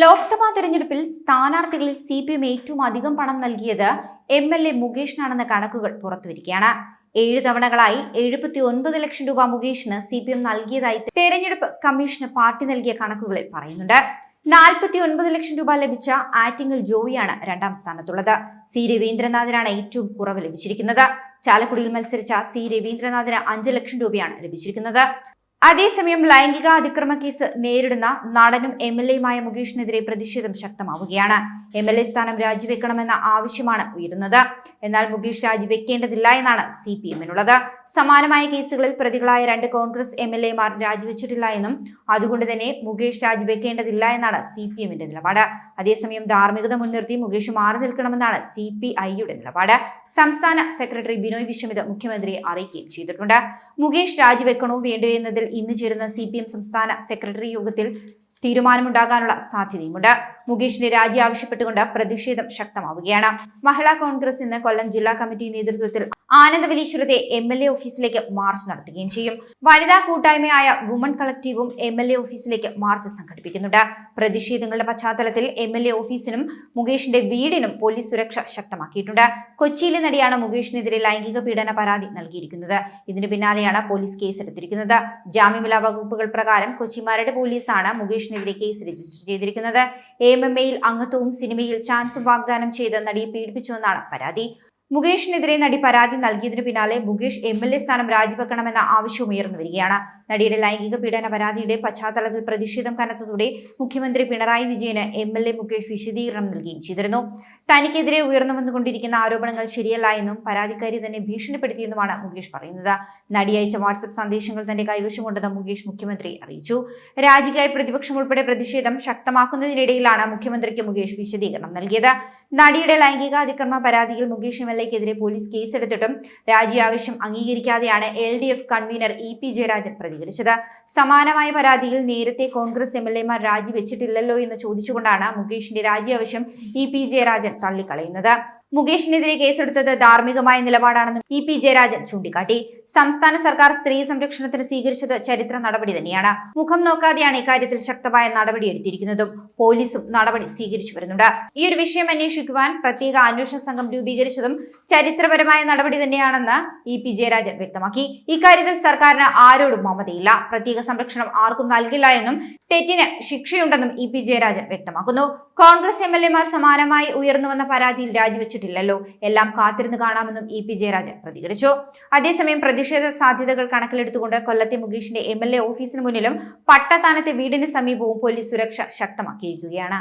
ലോക്സഭാ തെരഞ്ഞെടുപ്പിൽ സ്ഥാനാർത്ഥികളിൽ C P M ഏറ്റവും അധികം പണം നൽകിയത് എം എൽ എ മുകേഷിനാണെന്ന കണക്കുകൾ പുറത്തുവരികയാണ്. ഏഴ് തവണകളായി എഴുപത്തി ഒൻപത് ലക്ഷം രൂപ മുകേഷിന് സി പി എം നൽകിയതായി തെരഞ്ഞെടുപ്പ് കമ്മീഷന് പാർട്ടി നൽകിയ കണക്കുകളിൽ പറയുന്നുണ്ട്. നാൽപ്പത്തി ഒൻപത് ലക്ഷം രൂപ ലഭിച്ച ആറ്റിങ്ങൽ ജോയിയാണ് രണ്ടാം സ്ഥാനത്തുള്ളത്. സി രവീന്ദ്രനാഥിനാണ് ഏറ്റവും കുറവ് ലഭിച്ചിരിക്കുന്നത്. ചാലക്കുടിയിൽ മത്സരിച്ച സി രവീന്ദ്രനാഥിന് അഞ്ച് ലക്ഷം രൂപയാണ് ലഭിച്ചിരിക്കുന്നത്. അതേസമയം ലൈംഗിക അതിക്രമ കേസ് നേരിടുന്ന നടനും എം എൽ എയുമായ മുകേഷിനെതിരെ പ്രതിഷേധം ശക്തമാവുകയാണ്. എം എൽ എ സ്ഥാനം രാജിവെക്കണമെന്ന ആവശ്യമാണ് ഉയരുന്നത്. എന്നാൽ മുകേഷ് രാജിവെക്കേണ്ടതില്ല എന്നാണ് സി പി എമ്മിനുള്ളത്. സമാനമായ കേസുകളിൽ പ്രതികളായ രണ്ട് കോൺഗ്രസ് എം എൽ എമാർ രാജിവെച്ചിട്ടില്ല എന്നും അതുകൊണ്ട് തന്നെ മുകേഷ് രാജിവെക്കേണ്ടതില്ല എന്നാണ് സി പി എമ്മിന്റെ നിലപാട്. അതേസമയം ധാർമ്മികത മുൻനിർത്തി മുകേഷ് മാറി നിൽക്കണമെന്നാണ് സി പി ഐയുടെ നിലപാട്. സംസ്ഥാന സെക്രട്ടറി ബിനോയ് വിശ്വമിത് മുഖ്യമന്ത്രിയെ അറിയിക്കുകയും ചെയ്തിട്ടുണ്ട്. മുകേഷ് രാജിവെക്കണോ വേണ്ടോ എന്നതിൽ ഇന്ന് ചേരുന്ന സി സംസ്ഥാന സെക്രട്ടറി യോഗത്തിൽ തീരുമാനമുണ്ടാകാനുള്ള സാധ്യതയുമുണ്ട്. മുകേഷിന്റെ രാജി ആവശ്യപ്പെട്ടുകൊണ്ട് പ്രതിഷേധം ശക്തമാവുകയാണ്. മഹിളാ കോൺഗ്രസ് ഇന്ന് കൊല്ലം ജില്ലാ കമ്മിറ്റി നേതൃത്വത്തിൽ ആനന്ദവലീശ്വരത്തെ എം എൽ എ ഓഫീസിലേക്ക് മാർച്ച് നടത്തുകയും ചെയ്യും. വനിതാ കൂട്ടായ്മയായ വുമൺ കളക്റ്റീവും എം എൽ എ ഓഫീസിലേക്ക് മാർച്ച് സംഘടിപ്പിക്കുന്നുണ്ട്. പ്രതിഷേധങ്ങളുടെ പശ്ചാത്തലത്തിൽ എം എൽ എ ഓഫീസിനും മുകേഷിന്റെ വീടിനും പോലീസ് സുരക്ഷ ശക്തമാക്കിയിട്ടുണ്ട്. കൊച്ചിയിലെ നടിയാണ് മുകേഷിനെതിരെ ലൈംഗിക പീഡന പരാതി നൽകിയിരിക്കുന്നത്. ഇതിനു പിന്നാലെയാണ് പോലീസ് കേസെടുത്തിരിക്കുന്നത്. ജാമ്യമില്ലാ വകുപ്പുകൾ പ്രകാരം കൊച്ചി മരട് പോലീസാണ് മുകേഷിനെതിരെ കേസ് രജിസ്റ്റർ ചെയ്തിരിക്കുന്നത്. എം എം എയിൽ അംഗത്വവും സിനിമയിൽ ചാൻസും വാഗ്ദാനം ചെയ്ത നടിയെ പീഡിപ്പിച്ചുവെന്നാണ് പരാതി. മുകേഷിനെതിരെ നടി പരാതി നൽകിയതിനു പിന്നാലെ മുകേഷ് എം എൽ എ സ്ഥാനം രാജിവെക്കണമെന്ന ആവശ്യം ഉയർന്നു വരികയാണ്. നടിയുടെ ലൈംഗിക പീഡന പരാതിയുടെ പശ്ചാത്തലത്തിൽ പ്രതിഷേധം കനത്തതോടെ മുഖ്യമന്ത്രി പിണറായി വിജയന് എം എൽ എ മുകേഷ് വിശദീകരണം നൽകുകയും ചെയ്തിരുന്നു. തനിക്കെതിരെ ഉയർന്നു വന്നുകൊണ്ടിരിക്കുന്ന ആരോപണങ്ങൾ ശരിയല്ല എന്നും പരാതിക്കാരി തന്നെ ഭീഷണിപ്പെടുത്തിയെന്നുമാണ് മുകേഷ് പറയുന്നത്. നടി അയച്ച വാട്സപ്പ് സന്ദേശങ്ങൾ തന്റെ കൈവശമുണ്ടെന്ന് മുകേഷ് മുഖ്യമന്ത്രി അറിയിച്ചു. രാജിക്കായി പ്രതിപക്ഷം ഉൾപ്പെടെ പ്രതിഷേധം ശക്തമാക്കുന്നതിനിടയിലാണ് മുഖ്യമന്ത്രിക്ക് മുകേഷ് വിശദീകരണം നൽകിയത്. നടിയുടെ ലൈംഗിക അതിക്രമ പരാതിയിൽ മുകേഷ് എം എൽ എക്കെതിരെ പോലീസ് കേസെടുത്തിട്ടും രാജി ആവശ്യം അംഗീകരിക്കാതെയാണ് L D F convener E P Jayarajan പ്രതികരിച്ചത്. സമാനമായ പരാതിയിൽ നേരത്തെ കോൺഗ്രസ് എം എൽ എമാർ രാജിവെച്ചിട്ടില്ലല്ലോ എന്ന് ചോദിച്ചുകൊണ്ടാണ് മുകേഷിന്റെ രാജി ആവശ്യം ഇ പി ജയരാജൻ തള്ളിക്കളയുന്നത്. മുകേഷിനെതിരെ കേസെടുത്തത് ധാർമ്മികമായ നിലപാടാണെന്നും ഇ പി ജയരാജൻ ചൂണ്ടിക്കാട്ടി. സംസ്ഥാന സർക്കാർ സ്ത്രീ സംരക്ഷണത്തിന് സ്വീകരിച്ചത് ചരിത്ര നടപടി തന്നെയാണ്. മുഖം നോക്കാതെയാണ് ഇക്കാര്യത്തിൽ ശക്തമായ നടപടി എടുത്തിരിക്കുന്നതും. പോലീസും നടപടി സ്വീകരിച്ചു വരുന്നുണ്ട്. ഈ ഒരു വിഷയം അന്വേഷിക്കുവാൻ പ്രത്യേക അന്വേഷണ സംഘം രൂപീകരിച്ചതും ചരിത്രപരമായ നടപടി തന്നെയാണെന്ന് ഇ പി ജയരാജൻ വ്യക്തമാക്കി. ഇക്കാര്യത്തിൽ സർക്കാരിന് ആരോടും മമതയില്ല. പ്രത്യേക സംരക്ഷണം ആർക്കും നൽകില്ല എന്നും തെറ്റിന് ശിക്ഷയുണ്ടെന്നും ഇ പി ജയരാജൻ വ്യക്തമാക്കുന്നു. കോൺഗ്രസ് എം എൽ എമാർ സമാനമായി ഉയർന്നു പരാതിയിൽ പരാതിയിൽ രാജിവെച്ചിട്ടില്ലല്ലോ എല്ലാം കാത്തിരുന്ന് കാണാമെന്നും ഇ പി ജയരാജൻ പ്രതികരിച്ചു. അതേസമയം പ്രതിഷേധ സാധ്യതകൾ കണക്കിലെടുത്തുകൊണ്ട് കൊല്ലത്തെ മുകേഷിന്റെ എം എൽ എ ഓഫീസിന് മുന്നിലും പട്ടത്താനത്തെ വീടിന് സമീപവും പോലീസ് സുരക്ഷ ശക്തമാക്കിയിരിക്കുകയാണ്.